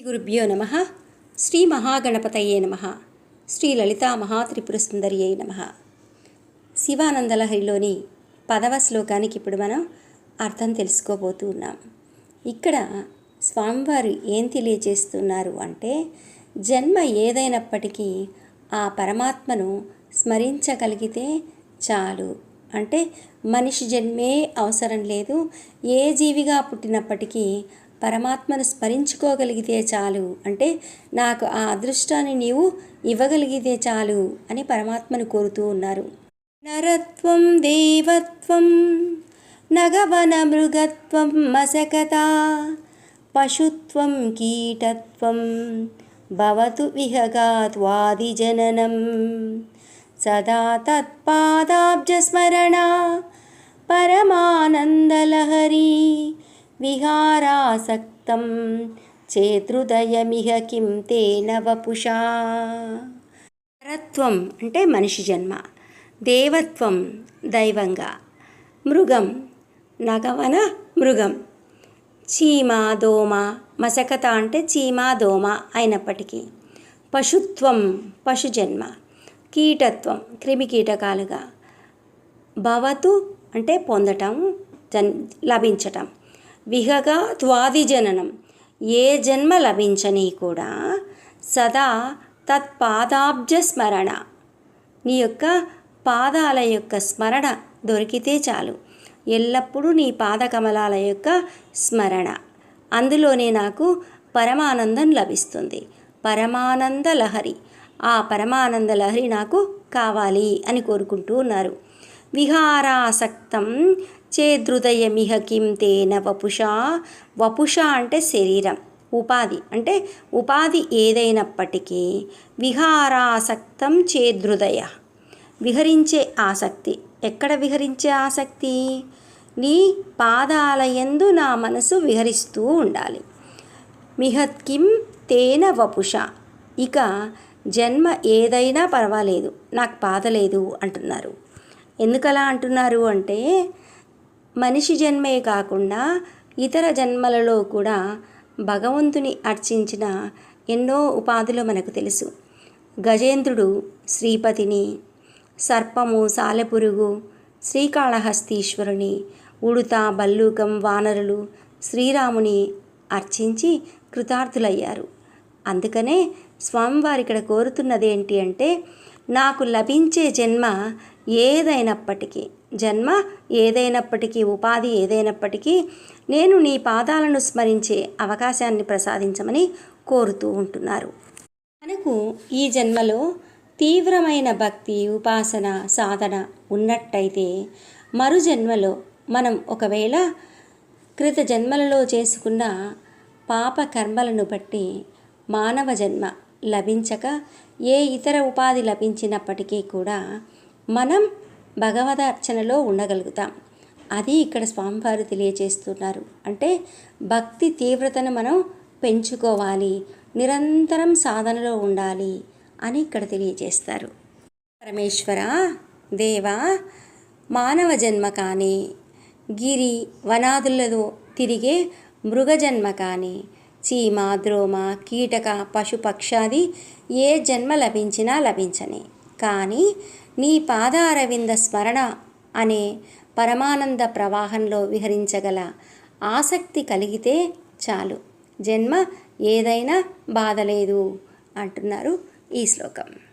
శ్రీ గురుభ్యో నమ శ్రీ మహాగణపతయే నమ శ్రీ లలితా మహాత్రిపుర సుందరియే నమ శివానందలహరిలోని పదవ శ్లోకానికి ఇప్పుడు మనం అర్థం తెలుసుకోబోతూ ఉన్నాం. ఇక్కడ స్వామివారు ఏం తెలియజేస్తున్నారు అంటే జన్మ ఏదైనప్పటికీ ఆ పరమాత్మను స్మరించగలిగితే చాలు. అంటే మనిషి జన్మే అవసరం లేదు. ఏ జీవిగా పుట్టినప్పటికీ పరమాత్మను స్మరించుకోగలిగితే చాలు. అంటే నాకు ఆ అదృష్టాన్ని నీవు ఇవ్వగలిగితే చాలు అని పరమాత్మను కోరుతూ ఉన్నారు. నరత్వం దేవత్వం నగవన మృగత్వం మసకత పశుత్వం కీటత్వం భవతు విహగాత్వాదిజననం సదా తత్పాదాబ్జస్మరణ పరమానందలహరీ విహారాసక్తం. చేతృదయమిహ కిం తేన వపుషా. పరత్వం అంటే మనిషి జన్మ. దేవత్వం దైవంగా. మృగం నగవన మృగం. చీమ దోమ మసకత అంటే చీమ దోమ అయినప్పటికీ పశుత్వం పశుజన్మ కీటత్వం క్రిమి కీటకాలుగా భవతు అంటే పొందటం జన్ లభించటం. విహగా త్వాది జననం ఏ జన్మ లభించని కూడా సదా తత్పాదాబ్జ స్మరణ నీ యొక్క పాదాల యొక్క స్మరణ దొరికితే చాలు. ఎల్లప్పుడూ నీ పాదకమలాల యొక్క స్మరణ. అందులోనే నాకు పరమానందం లభిస్తుంది. పరమానంద లహరి. ఆ పరమానంద లహరి నాకు కావాలి అని కోరుకుంటూ ఉన్నారు. విహారాసక్తం చేదృదయమిహ కిం తేన వపుష. వపుష అంటే శరీరం ఉపాధి. అంటే ఉపాధి ఏదైనప్పటికీ విహారాసక్తం చేదృదయ. విహరించే ఆసక్తి. ఎక్కడ విహరించే ఆసక్తి? నీ పాదాలయందు నా మనసు విహరిస్తూ ఉండాలి. మిహత్కిం తేన వపుష. ఇక జన్మ ఏదైనా పర్వాలేదు. నాకు బాధ లేదు అంటున్నారు. ఎందుకలా అంటున్నారు అంటే మనిషి జన్మే కాకుండా ఇతర జన్మలలో కూడా భగవంతుని అర్చించిన ఎన్నో ఉపాధులు మనకు తెలుసు. గజేంద్రుడు శ్రీపతిని సర్పము సాలెపురుగు శ్రీకాళహస్తీశ్వరుని ఉడుత బల్లూకం వానరులు శ్రీరాముని అర్చించి కృతార్థులయ్యారు. అందుకనే స్వామివారు ఇక్కడ కోరుతున్నది ఏంటి అంటే నాకు లభించే జన్మ ఏదైనప్పటికీ జన్మ ఏదైనప్పటికీ ఉపాధి ఏదైనప్పటికీ నేను నీ పాదాలను స్మరించే అవకాశాన్ని ప్రసాదించమని కోరుతూ ఉంటున్నారు. మనకు ఈ జన్మలో తీవ్రమైన భక్తి ఉపాసన సాధన ఉన్నట్టయితే మరు జన్మలో మనం ఒకవేళ కృత జన్మలలో చేసుకున్న పాప కర్మలను బట్టి మానవ జన్మ లభించక ఏ ఇతర ఉపాధి లభించినప్పటికీ కూడా మనం భగవదార్చనలో ఉండగలుగుతాం. అది ఇక్కడ స్వామివారు తెలియజేస్తున్నారు. అంటే భక్తి తీవ్రతను మనం పెంచుకోవాలి నిరంతరం సాధనలో ఉండాలి అని ఇక్కడ తెలియజేస్తారు. పరమేశ్వర దేవా మానవ జన్మ కానీ గిరి వనాదులలో తిరిగే మృగజన్మ కానీ చీమ ద్రోమ కీటక పశుపక్షాది ఏ జన్మ లభించినా లభించని. కానీ నీ పాదారవింద స్మరణ అనే పరమానంద ప్రవాహంలో విహరించగల ఆసక్తి కలిగితే చాలు. జన్మ ఏదైనా బాధలేదు అంటున్నారు ఈ శ్లోకం.